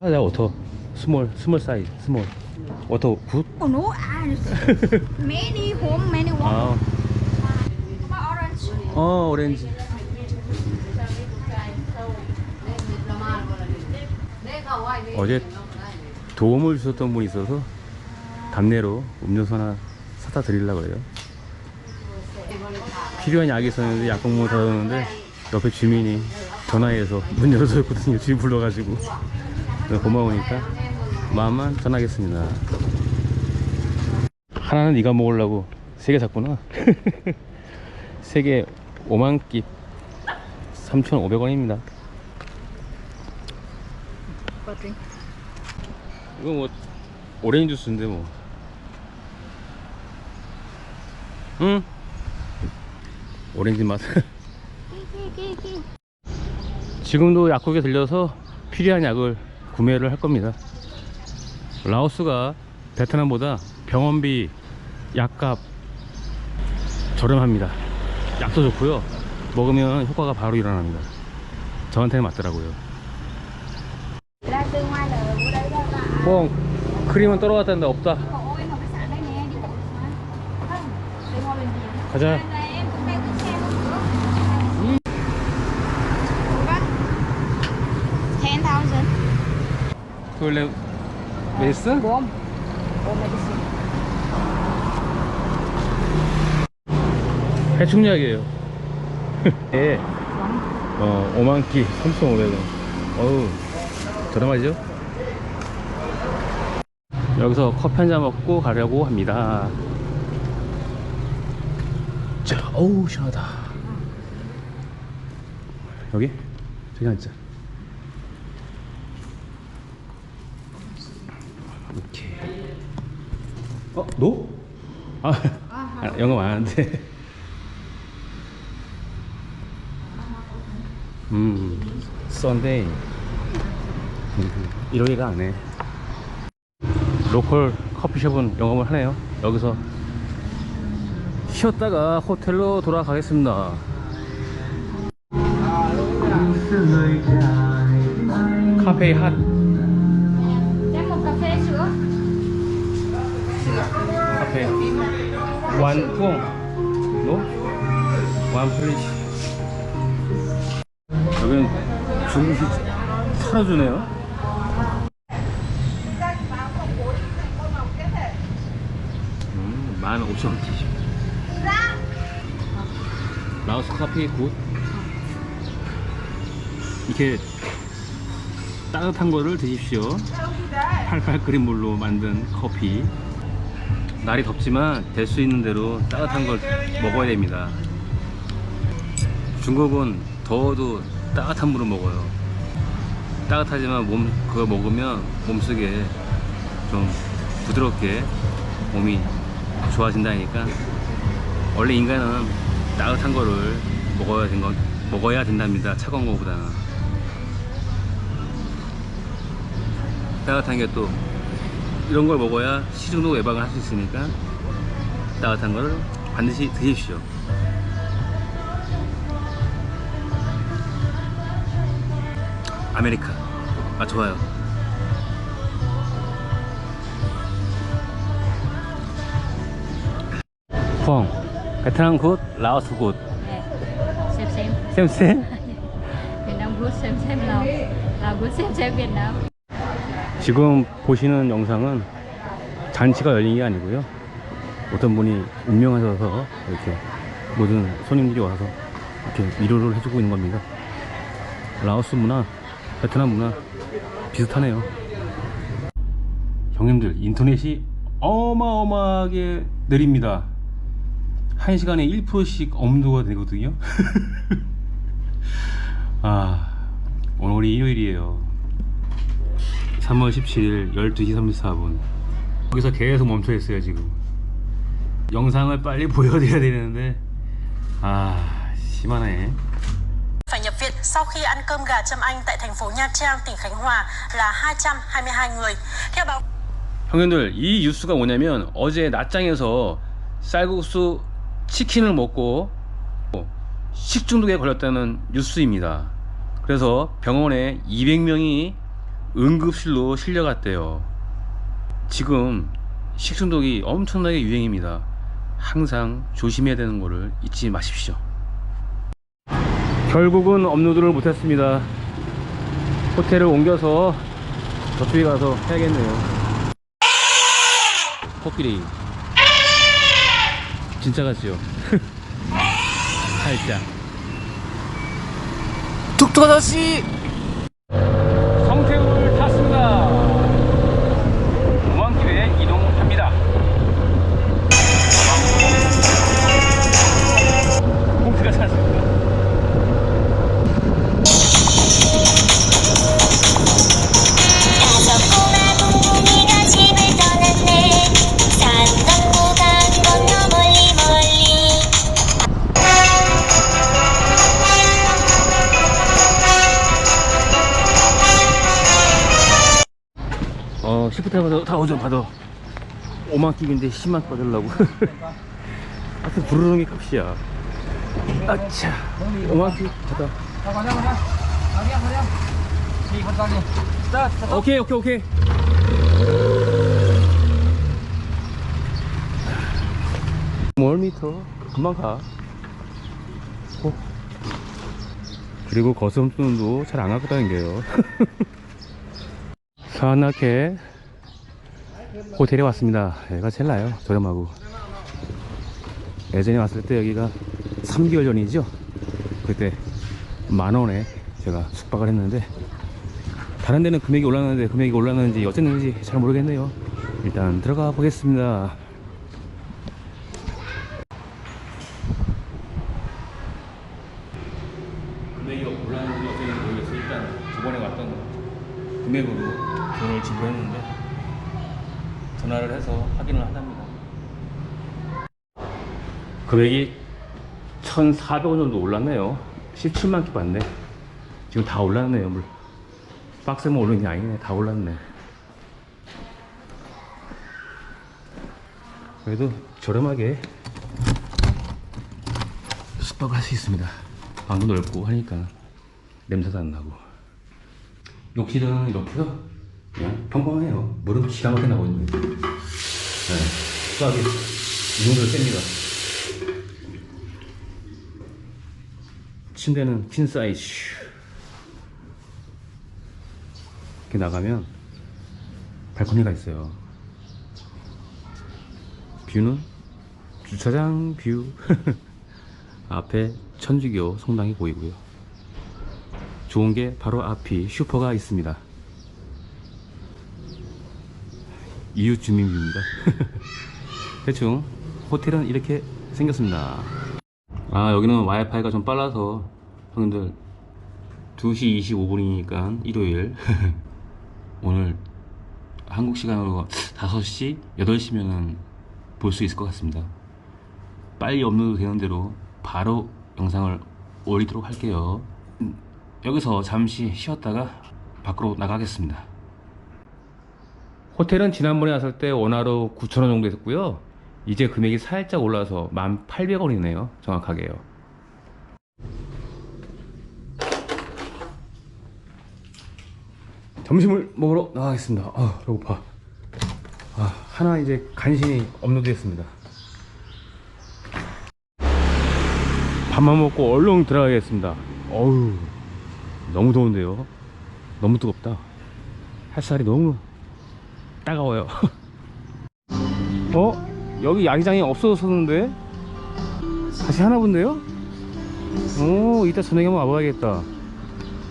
아, 내가 워터 스몰 스몰 사이즈 스몰. 워터 굿? Oh no, ah, many home, many one. 아. 어 오렌지. 어제 도움을 주셨던 분이 있어서 답례로 음료수 하나 사다 드리려고 그래요. 필요한 약이 있었는데 약국 못 사줬는데 옆에 주민이 전화해서 문 열어줬거든요. 주인 불러가지고 고마우니까 마음만 전하겠습니다. 하나는 네가 먹으려고 세 개 샀구나. 세 개 5만 깁 3,500원입니다. 이거 뭐 오렌지 주스인데 뭐. 응? 오렌지 맛. 지금도 약국에 들려서 필요한 약을 구매를 할 겁니다. 라오스가 베트남보다 병원비 약값 저렴합니다. 약도 좋고요. 먹으면 효과가 바로 일어납니다. 저한테는 맞더라고요. 뽕 크림은 떨어졌다는데 없다. Cậu ơi, 원래 메스? Medicine. 해충약이에요 예. 어 5만끼 3,500원 어우 저렴하죠? 여기서 커피 한 잔 먹고 가려고 합니다 자 어우 시원하다 여기? 저기 앉자 이렇게 어? 너? 아, 아 영어 안 하는데 음, 썬데이. 음, 일요일가 안 해. 로컬 커피숍은 영업을 하네요. 여기서 쉬었다가 호텔로 돌아가겠습니다. 카페 핫. 카페. 완풍. 노? 완 플리시. 여기는 중국식 털어주네요. 음, 15,000원. 라오스 커피 굿. 이렇게 따뜻한 거를 드십시오. 팔팔 끓인 물로 만든 커피. 날이 덥지만 될 수 있는 대로 따뜻한 걸 먹어야 됩니다. 중국은 더워도 따뜻한 물을 먹어요. 따뜻하지만 몸 그거 먹으면 몸속에 좀 부드럽게 몸이 좋아진다니까. 원래 인간은 따뜻한 거를 먹어야 된 거, 먹어야 된답니다. 차가운 거보다는. 따뜻한 게또 이런 걸 먹어야 시중독 예방을 할 수 있으니까 따뜻한 거를 반드시 드십시오. 아메리카. 아, 좋아요. 펑. 베트남 굿, 라오스 굿. Xem. 쌤쌤. Việt Nam good xem Lào. Lào good xem xem Việt Nam. 지금 보시는 영상은 잔치가 열린 게 아니고요. 어떤 분이 운명하셔서 이렇게 모든 손님들이 와서 이렇게 위로를 해주고 있는 겁니다. 라오스 문화, 베트남 문화 비슷하네요. 형님들, 인터넷이 어마어마하게 느립니다. 한 시간에 1%씩 엄도가 되거든요. 아, 오늘이 일요일이에요. 3월 17일 12시 34분. 여기서 계속 멈춰 있어요 지금. 영상을 빨리 보여드려야 되는데. 아 심하네. Phải nhập viện sau khi ăn cơm gà châm anh tại thành phố Nha Trang, tỉnh Khánh Hòa là 222 người. Theo báo 형님들 이 뉴스가 뭐냐면 어제 낮장에서 쌀국수 치킨을 먹고 식중독에 걸렸다는 뉴스입니다. 그래서 병원에 200명이 응급실로 실려갔대요. 지금 식중독이 엄청나게 유행입니다. 항상 조심해야 되는 거를 잊지 마십시오. 결국은 업로드를 못했습니다. 호텔을 옮겨서 저쪽에 가서 해야겠네요. 코끼리 진짜 같죠? 살짝 툭툭 아저씨 시프트 받아. 다 오죠 받아 5만 끼인데 10만 받으려고. 하여튼 부르는 게 값이야. 아차 5만 끼 받아. 오케이 오케이 오케이. 멀미터? 금방 가. 어. 그리고 거슴돈도 잘 안 갖고 다니게요. 산악회 호텔에 왔습니다. 여기가 제일 나요 저렴하고. 예전에 왔을 때 여기가 3개월 전이죠? 그때 만원에 제가 숙박을 했는데 다른 데는 금액이 올랐는데 금액이 올랐는지 어쨌는지 잘 모르겠네요. 일단 들어가 보겠습니다. 금액이 올랐는지 어쨌는지 모르겠어요. 일단 저번에 왔던 금액으로 돈을 지불했는데 전화를 해서 확인을 하답니다. 금액이 1,400원 정도 올랐네요. 17만 키 받네. 지금 다 올랐네요. 물 박스만 오르는 게 아니네. 다 올랐네. 그래도 저렴하게 숙박을 할 수 있습니다. 방도 넓고 하니까 냄새도 안 나고. 욕실은 이렇고요 그냥 평범해요. 물은 기가 막히게 나고 있는 거예요. 네, 수압이 이 정도로 셉니다. 침대는 퀸 사이즈. 이렇게 나가면 발코니가 있어요. 뷰는 주차장 뷰. 앞에 천주교 성당이 보이고요. 좋은 게 바로 앞이 슈퍼가 있습니다 이웃 주민뷰입니다. 대충 호텔은 이렇게 생겼습니다. 아 여기는 와이파이가 좀 빨라서 형님들 2시 25분이니까 일요일. 오늘 한국 시간으로 5시 8시면은 볼 수 있을 것 같습니다. 빨리 업로드 되는 대로 바로 영상을 올리도록 할게요. 음, 여기서 잠시 쉬었다가 밖으로 나가겠습니다 호텔은 지난번에 왔을 때 원화로 9,000원 정도 했고요. 이제 금액이 살짝 올라서 1,800원이네요 정확하게요. 점심을 먹으러 나가겠습니다. 아 배고파. 아, 하나 이제 간신히 업로드했습니다. 밥만 먹고 얼른 들어가겠습니다. 어우 너무 더운데요? 너무 뜨겁다. 햇살이 너무 따가워요 어? 여기 야기장이 없어졌었는데 다시 하나 본데요? 오 이따 저녁에 한번 와봐야겠다